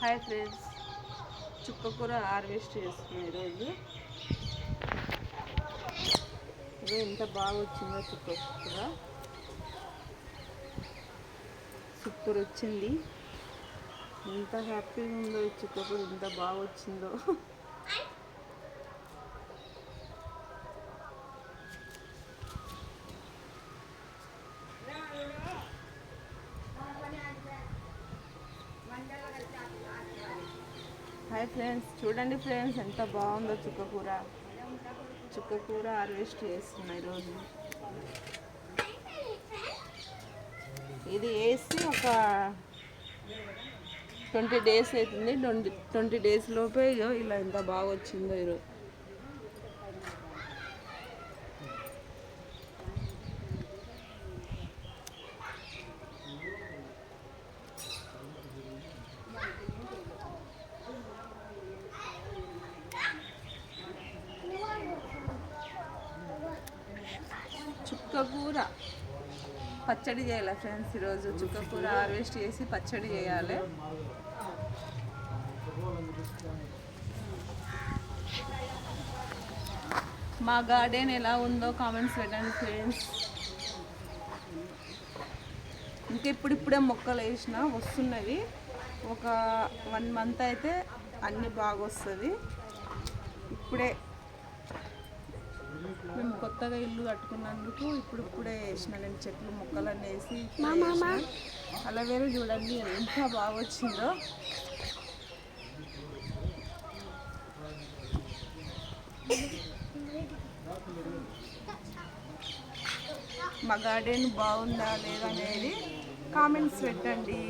Hi friends చుక్కకూర harvest చేసుకున్నాం ఈరోజు ఇదో ఎంత బాగా వచ్చిందో చుక్కకూర సూపర్ వచ్చింది. ఎంత హ్యాపీగా ఉందో ఈ చుక్కకూర ఎంత బాగా వచ్చిందో. హాయ్ ఫ్రెండ్స్ చూడండి ఫ్రెండ్స్ ఎంత బాగుందో చుక్కకూర చుక్కకూర హార్వెస్ట్ చేస్తున్నాయి ఈరోజు. ఇది వేసి ఒక ట్వంటీ డేస్ అవుతుంది. ట్వంటీ ట్వంటీ డేస్ లోపే ఇగో ఇలా ఎంత బాగా వచ్చిందో ఈరోజు. చుక్కకూర. పచ్చడి చేయాలి ఫ్రెండ్స్ ఈరోజు. చుక్కకూర హార్వెస్ట్ చేసి పచ్చడి చేయాలి. మా గార్డెన్ ఎలా ఉందో కామెంట్స్ పెట్టండి ఫ్రెండ్స్. ఇంకా ఇప్పుడిప్పుడే మొక్కలు వేసిన వస్తున్నవి. ఒక వన్ మంత్ అయితే అన్నీ బాగా వస్తుంది ఇప్పుడే మేము కొత్తగా ఇల్లు కట్టుకున్నందుకు ఇప్పుడు ఇప్పుడే వేసిన నేను చెట్లు మొక్కలన్నీ వేసి. అలవేరు చూడండి ఎంత బాగా వచ్చిందో. మా గార్డెన్ బాగుందా లేదా అనేది కామెంట్స్ పెట్టండి.